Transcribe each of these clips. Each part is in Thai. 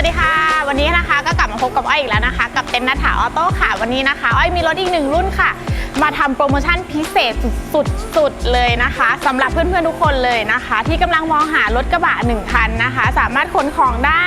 วัสดีค่ะ วันนี้นะคะก็กลับมาพบกับอ้อยอีกแล้วนะคะ กับเต็นท์นัทถาออโต้ค่ะ วันนี้นะคะ อ้อยมีรถอีกหนึ่งรุ่นค่ะ มาทำโปรโมชั่นพิเศษสุดๆเลยนะคะสำหรับเพื่อนๆทุกคนเลยนะคะ ที่กำลังมองหารถกระบะหนึ่งคันนะคะ สามารถขนของได้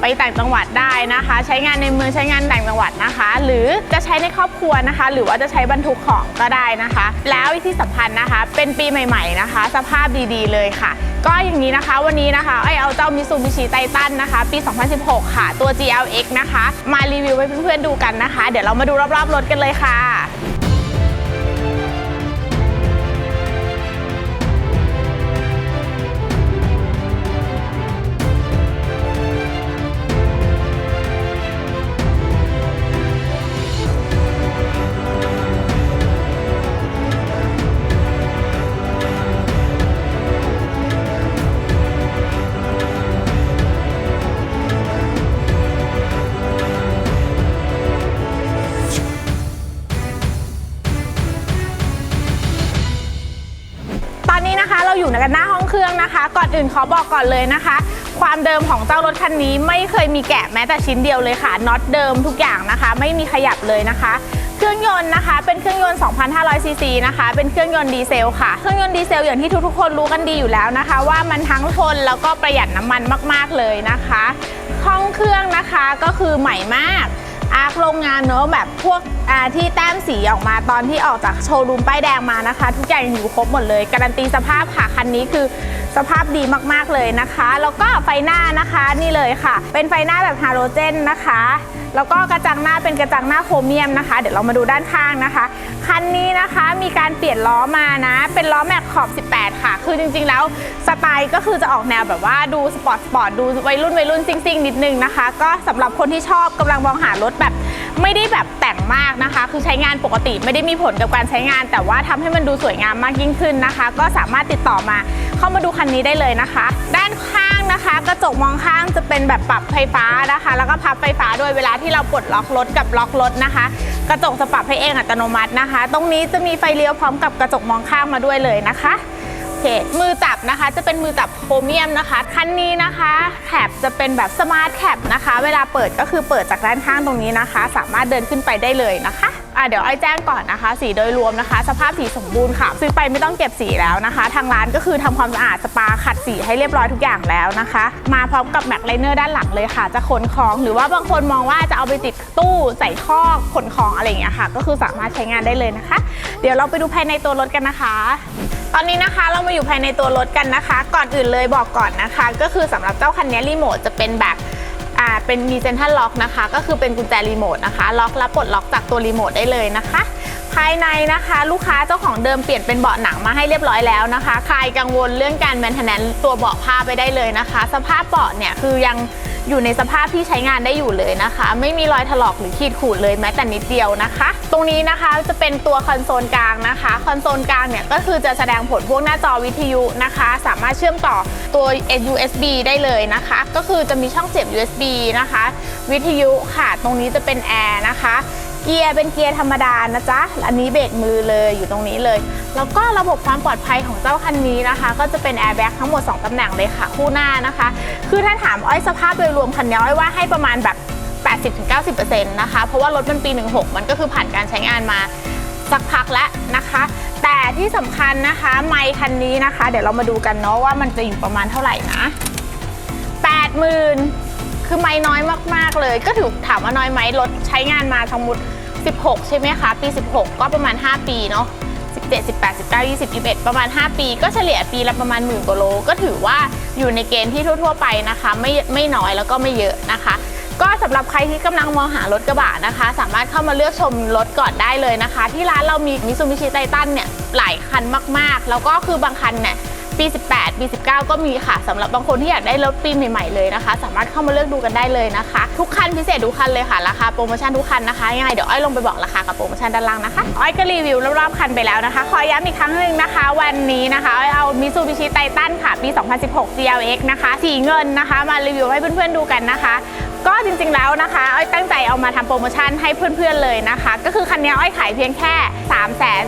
ไปต่างจังหวัดได้นะคะ ใช้งานในเมืองใช้งานต่างจังหวัดนะคะ หรือจะใช้ในครอบครัวนะคะ หรือว่าจะใช้บรรทุกของก็ได้นะคะ แล้วที่สำคัญนะคะ เป็นปีใหม่ ๆนะคะ สภาพดีๆ เลยค่ะ ก็อย่างนี้นะคะวันนี้นะคะไอเอาเจ้ามิซูบิชิไททันนะคะ ปี 2016 ค่ะ ตัว GLX นะคะ มารีวิวให้เพื่อนๆดูกันนะคะ เดี๋ยวเรามาดูรอบๆรถกันเลยค่ะ เราอยู่กันหน้าห้องเครื่องนะคะ ก่อนอื่นขอบอกก่อนเลยนะคะ ความเดิมของเจ้ารถคันนี้ไม่เคยมีแกะแม้แต่ชิ้นเดียวเลยค่ะน็อตเดิมทุกอย่างนะคะ ไม่มีขยับเลยนะคะเครื่องยนต์นะคะ เป็นเครื่องยนต์ 2,500 ซีซีนะคะ เป็นเครื่องยนต์ดีเซลค่ะ เครื่องยนต์ดีเซลอย่างที่ทุกๆ คนรู้กันดีอยู่แล้วนะคะ ว่ามันทั้งทนแล้วก็ประหยัดน้ำมันมาก ๆเลยนะคะ ห้องเครื่องนะคะก็คือใหม่มาก อาร์คโรงงานเนอะแบบพวกอ่าที่แต้มสีออกมาตอนที่ออกจากโชว์รูมป้ายแดงมานะคะ ทุกอย่างอยู่ครบหมดเลย การันตีสภาพค่ะคันนี้คือสภาพดีมากๆเลยนะคะ แล้วก็ไฟหน้านะคะนี่เลยค่ะ เป็นไฟหน้าแบบฮาโลเจนนะคะแล้วก็กระจังหน้าเป็นกระจังหน้าโครเมียมนะคะ เดี๋ยวเรามาดูด้านข้างนะคะ คันนี้นะคะมีการเปลี่ยนล้อมานะ เป็นล้อแม็กขอบ 18 ค่ะ คือจริงๆแล้วสไตล์ก็คือจะออกแนวแบบว่าดูสปอร์ตสปอร์ตดูวัยรุ่นวัยรุ่นซิ่งๆ นิดนึงนะคะ ก็สำหรับคนที่ชอบกำลังมองหารถแบบไม่ได้แบบแต่งมากนะคะ คือใช้งานปกติไม่ได้มีผลกับการใช้งาน แต่ว่าทำให้มันดูสวยงามมากยิ่งขึ้นนะคะ ก็สามารถติดต่อมาเข้ามาดูคันนี้ได้เลยนะคะ ด้านข้างนะคะ กระจกมองข้างจะเป็นแบบปรับไฟฟ้านะคะ แล้วก็พับไฟฟ้าด้วยเวลาที่เราปลดล็อกรถกับล็อกรถนะคะ กระจกจะปรับให้เองอัตโนมัตินะคะ ตรงนี้จะมีไฟเลี้ยวพร้อมกับกระจกมองข้างมาด้วยเลยนะคะ เค มือจับนะคะจะเป็นมือจับโครเมียมนะคะ คันนี้นะคะแคปจะเป็นแบบสมาร์ทแคปนะคะ เวลาเปิดก็คือเปิดจากด้านข้างตรงนี้นะคะ สามารถเดินขึ้นไปได้เลยนะคะอะเดี๋ยวไอ้อยแจ้งก่อนนะคะ สีโดยรวมนะคะ สภาพสีสมบูรณ์ค่ะ ซื้อไปไม่ต้องเก็บสีแล้วนะคะ ทางร้านก็คือทำความสะอาดสปาขัดสีให้เรียบร้อยทุกอย่างแล้วนะคะ มาพร้อมกับแม็กไลเนอร์ด้านหลังเลยค่ะ จะขนของหรือว่าบางคนมองว่าจะเอาไปติดตู้ใส่ข้อขนของอะไรอย่างเงี้ยค่ะ ก็คือสามารถใช้งานได้เลยนะคะ เดี๋ยวเราไปดูภายในตัวรถกันนะคะ ตอนนี้นะคะเรามาอยู่ภายในตัวรถกันนะคะ ก่อนอื่นเลยบอกก่อนนะคะ ก็คือสำหรับเจ้าคันนี้รีโมทจะเป็นแบบอ่าเป็นมีเซนทัลล็อกนะคะ ก็คือเป็นกุญแจรีโมทนะคะ ล็อกและปลดล็อกจากตัวรีโมทได้เลยนะคะ ภายในนะคะ ลูกค้าเจ้าของเดิมเปลี่ยนเป็นเบาะหนังมาให้เรียบร้อยแล้วนะคะใครกังวลเรื่องการแมนเทนแนนตัวเบาะผ้าไปได้เลยนะคะ สภาพเบาะเนี่ยคือยังอยู่ในสภาพที่ใช้งานได้อยู่เลยนะคะ ไม่มีรอยถลอกหรือขีดข่วนเลยแม้แต่นิดเดียวนะคะ ตรงนี้นะคะจะเป็นตัวคอนโซลกลางนะคะคอนโซลกลางเนี่ยก็คือจะแสดงผลพวกหน้าจอวิทยุนะคะ สามารถเชื่อมต่อตัว USB ได้เลยนะคะ ก็คือจะมีช่องเสียบ USB นะคะ วิทยุค่ะ ตรงนี้จะเป็นแอร์นะคะ เกียร์เป็นเกียร์ธรรมดานะจ๊ะ อันนี้เบรกมือเลยอยู่ตรงนี้เลย แล้วก็ระบบความปลอดภัยของเจ้าคันนี้นะคะ ก็จะเป็นแอร์แบ็กทั้งหมด 2ตำแหน่งเลยค่ะ คู่หน้านะคะ คือถ้าถามอ้อยสภาพโดยรวมคันนี้อ้อยว่าให้ประมาณแบบ 80-90%นะคะ เพราะว่ารถมันปี 16 มันก็คือผ่านการใช้งานมาสักพักแล้วนะคะ แต่ที่สำคัญนะคะไมค์คันนี้นะคะ เดี๋ยวเรามาดูกันเนาะว่ามันจะอยู่ประมาณเท่าไหร่นะ80,000คือไม่น้อยมากๆเลย ก็ถือถามว่าน้อยไหมรถใช้งานมาทั้งหมด 16 ใช่ไหมคะ ปี 16 ก็ประมาณ 5 ปีเนาะ17 18 19 20 21 ประมาณ 5 ปี ก็เฉลี่ยปีละประมาณหมื่นกว่าโล ก็ถือว่าอยู่ในเกณฑ์ที่ทั่ว ๆ ไปนะคะ ไม่ไม่น้อยแล้วก็ไม่เยอะนะคะ ก็สำหรับใครที่กำลังมองหารถกระบะนะคะ สามารถเข้ามาเลือกชมรถก่อนได้เลยนะคะ ที่ร้านเรามีมิซูบิชิไททันเนี่ยหลายคันมากๆ แล้วก็คือบางคันเนี่ย ปี 18 ปี 19 ก็มีค่ะสำหรับบางคนที่อยากได้รถปีใหม่ๆเลยนะคะ สามารถเข้ามาเลือกดูกันได้เลยนะคะ ทุกคันพิเศษทุกคันเลยค่ะราคาโปรโมชั่นทุกคันนะคะยังไงเดี๋ยวอ้อยลงไปบอกราคากับโปรโมชั่นด้านล่างนะคะอ้อยก็รีวิวรอบๆคันไปแล้วนะคะ ขอย้ำอีกครั้งหนึ่งนะคะ วันนี้นะคะอ้อยเอามิซูบิชิไททันค่ะปี 2016 GLX นะคะสีเงินนะคะ มารีวิวให้เพื่อนๆดูกันนะคะก็จริงๆแล้วนะคะอ้อยตั้งใจเอามาทำโปรโมชั่นให้เพื่อนๆเลยนะคะ ก็คือคันนี้อ้อยขายเพียงแค่ 3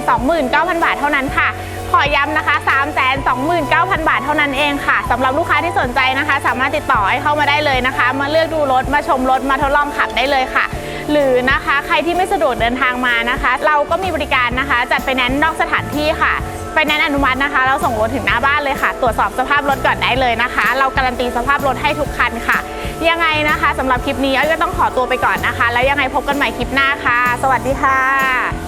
2 9 0 0 0 บาทเท่านั้นค่ะ อย้ำนะคะ 3 2 9 0 0 0 บาทเท่านั้นเองค่ะสำหรับลูกค้าที่สนใจนะคะ สามารถติดต่อให้เข้ามาได้เลยนะคะ มาเลือกดูรถมาชมรถมาทดลองขับได้เลยค่ะ หรือนะคะใครที่ไม่สะดวกเดินทางมานะคะ เราก็มีบริการนะคะ จัดไฟแนนซ์นอกสถานที่ค่ะไฟแนนซ์อนุมัตินะคะ เราส่งรถถึงหน้าบ้านเลยค่ะ ตรวจสอบสภาพรถก่อนได้เลยนะคะ เราการันตีสภาพรถให้ทุกคันค่ะ ยังไงนะคะสำหรับคลิปนี้อ้อยก็ต้องขอตัวไปก่อนนะคะ แล้วยังไงพบกันใหม่คลิปหน้าค่ะ สวัสดีค่ะ